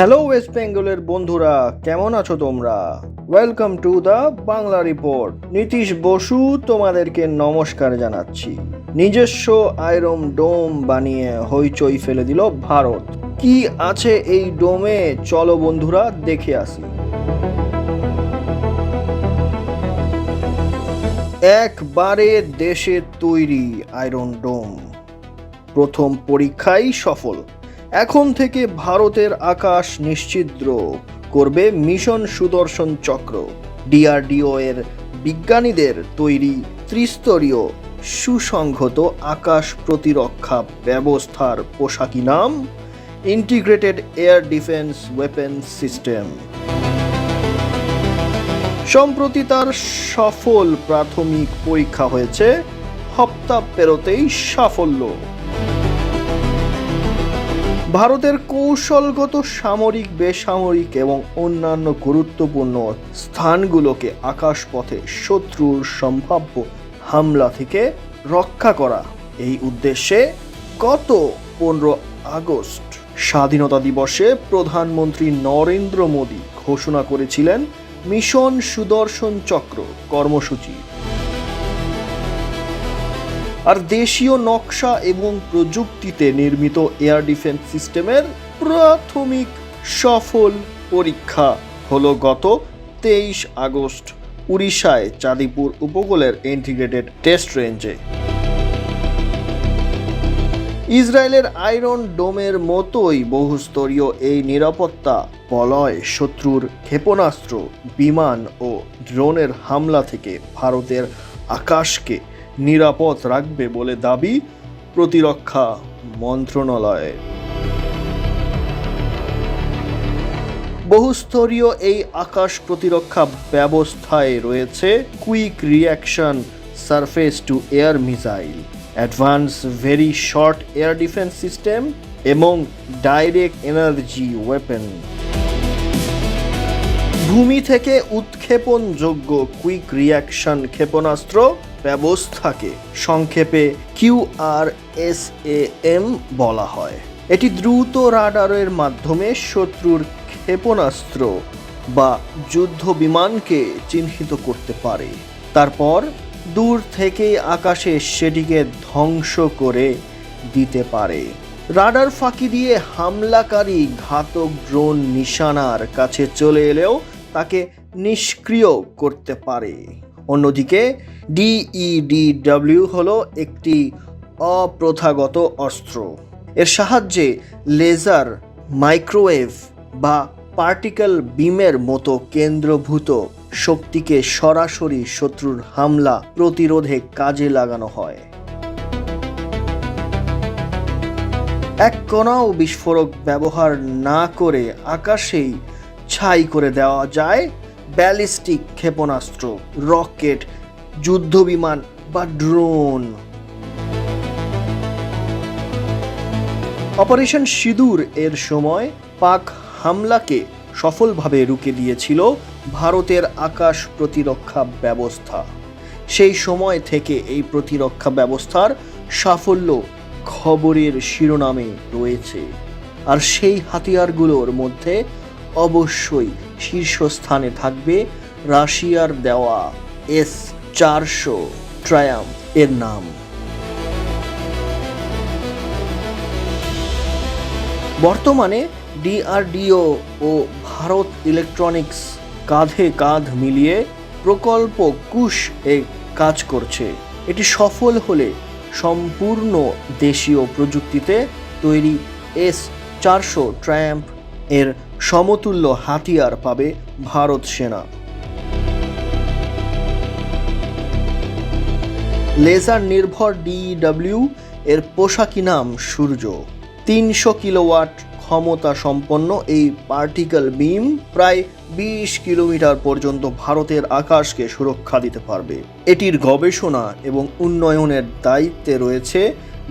Hello West বেঙ্গলের বন্ধুরা, কেমন আছো তোমরা? Welcome to the Bangla report Nitish Basu তোমাদেরকে নমস্কার জানাচ্ছি। নিজস্ব আয়রন ডোম বানিয়ে হইচই ফেলে দিল ভারত। কি আছে এই ডোমে? চলো বন্ধুরা, দেখে আসি। একবারে দেশে তৈরি আয়রন ডোম প্রথম পরীক্ষাই সফল। এখন থেকে ভারতের আকাশ নিশ্চিদ্র করবে মিশন সুদর্শন চক্র। ডিআরডিও এর বিজ্ঞানীদের তৈরি ত্রিস্তরীয় সুসংহত আকাশ প্রতিরক্ষা ব্যবস্থার পোশাকি নাম integrated air defence weapon system সম্প্রতি তার সফল প্রাথমিক পরীক্ষা হয়েছে, হপ্তা পেরোতেই সাফল্য। ভারতের কৌশলগত সামরিক, বেসামরিক এবং অন্যান্য গুরুত্বপূর্ণ স্থানগুলোকে আকাশপথে শত্রুর সম্ভাব্য হামলা থেকে রক্ষা করা। এই উদ্দেশ্যে গত পনেরো আগস্ট স্বাধীনতা দিবসে প্রধানমন্ত্রী নরেন্দ্র মোদী ঘোষণা করেছিলেন মিশন সুদর্শন চক্র কর্মসূচি। আর দেশীয় নকশা এবং প্রযুক্তিতে নির্মিত এয়ার ডিফেন্স সিস্টেমের প্রাথমিক সফল পরীক্ষা হলো গত তেইশ আগস্ট উড়িষ্যায় চাঁদিপুর উপকূলের ইন্টিগ্রেটেড টেস্ট রেঞ্জে ইসরায়েলের আয়রন ডোমের মতোই বহুস্তরীয় এই নিরাপত্তা বলয় শত্রুর ক্ষেপণাস্ত্র, বিমান ও ড্রোনের হামলা থেকে ভারতের আকাশকে নিরাপদ রাখবে বলে দাবি প্রতিরক্ষা মন্ত্রণালয়ের। বহুস্তরীয় এই আকাশ প্রতিরক্ষা ব্যবস্থায় রয়েছে quick reaction surface to air missile, advance very short air defence system এবং ডাইরেক্ট এনার্জি ওয়েপেন। ভূমি থেকে উৎক্ষেপণযোগ্য কুইক রিয়াকশন ক্ষেপণাস্ত্র ব্যবস্থাকে সংক্ষেপে কিউআর এস এম বলা হয়। এটি দ্রুত রাডারের মাধ্যমে শত্রুর ক্ষেপণাস্ত্র বা যুদ্ধ বিমানকে চিহ্নিত করতে পারে। তারপর দূর থেকে আকাশে সেটিকে ধ্বংস করে দিতে পারে। রাডার ফাঁকি দিয়ে হামলাকারী ঘাতক ড্রোন নিশানার কাছে চলে এলেও তাকে নিষ্ক্রিয় করতে পারে। অন্যদিকে ডিইডিডব্লিউ হলো একটি অপ্রথাগত অস্ত্র। এর সাহায্যে লেজার, মাইক্রোওয়েভ বা পার্টিকেল বিমের মতো কেন্দ্রভূত শক্তিকে সরাসরি শত্রুর হামলা প্রতিরোধে কাজে লাগানো হয়। এক কণাও বিস্ফোরক ব্যবহার না করে আকাশেই ছাই করে দেওয়া যায়। ব্যালিস্টিক ক্ষেপণাস্ত্র, রকেট, যুদ্ধবিমান বা ড্রোন। অপারেশন সিঁদুর এর সময় পাক হামলাকে সফলভাবে রুখে দিয়েছিল ভারতের আকাশ প্রতিরক্ষা ব্যবস্থা। সেই সময় থেকে এই প্রতিরক্ষা ব্যবস্থার সাফল্য খবরের শিরোনামে রয়েছে। আর সেই হাতিয়ারগুলোর মধ্যে অবশ্যই শীর্ষস্থানে থাকবে রাশিয়ার দেওয়া এস চারশো ট্রায়াম এর নাম। বর্তমানে ডিআরডিও ও ভারত ইলেকট্রনিক্স কাঁধে কাঁধ মিলিয়ে প্রকল্প কুশ এ কাজ করছে। এটি সফল হলে সম্পূর্ণ দেশীয় প্রযুক্তিতে তৈরি এস চারশো ট্রায়াম্প এর সমতুল্য হাতিয়ার পাবে ভারত সেনা। লেজার নির্ভর ডিডব্লিউ এর পোশাকি নাম সূর্য। তিনশো কিলোওয়াট ক্ষমতা সম্পন্ন এই পার্টিকেল বিম প্রায় বিশ কিলোমিটার পর্যন্ত ভারতের আকাশকে সুরক্ষা দিতে পারবে। এটির গবেষণা এবং উন্নয়নের দায়িত্বে রয়েছে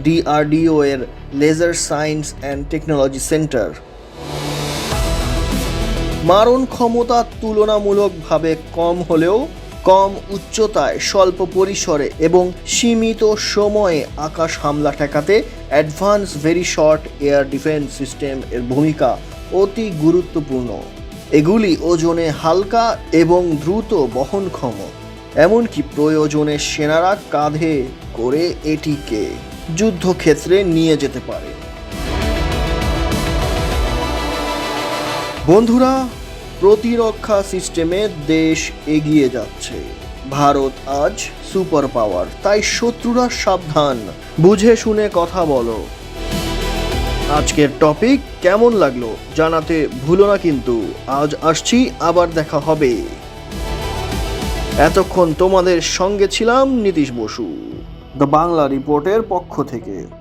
ডিআরডিও এর laser science and technology centre. মারণ ক্ষমতা তুলনামূলকভাবে কম হলেও কম উচ্চতায় স্বল্প পরিসরে এবং সীমিত সময়ে আকাশ হামলা ঠেকাতে advance very short air defence system এর ভূমিকা অতি গুরুত্বপূর্ণ। এগুলি ওজনে হালকা এবং দ্রুত বহনক্ষম, এমনকি প্রয়োজনে সেনারা কাঁধে করে এটিকে যুদ্ধক্ষেত্রে নিয়ে যেতে পারে। বন্ধুরা, প্রতিরক্ষা সিস্টেমে দেশ এগিয়ে যাচ্ছে। ভারত আজ সুপার পাওয়ার, তাই শত্রুরা সাবধান। বুঝে শুনে কথা বলো। আজকের টপিক কেমন লাগল জানাতে ভুলো না কিন্তু। আজ আসছি, আবার দেখা হবে। এতক্ষণ তোমাদের সঙ্গে ছিলাম নীতিশ বসু। দ্য বাংলা রিপোর্টের পক্ষ থেকে।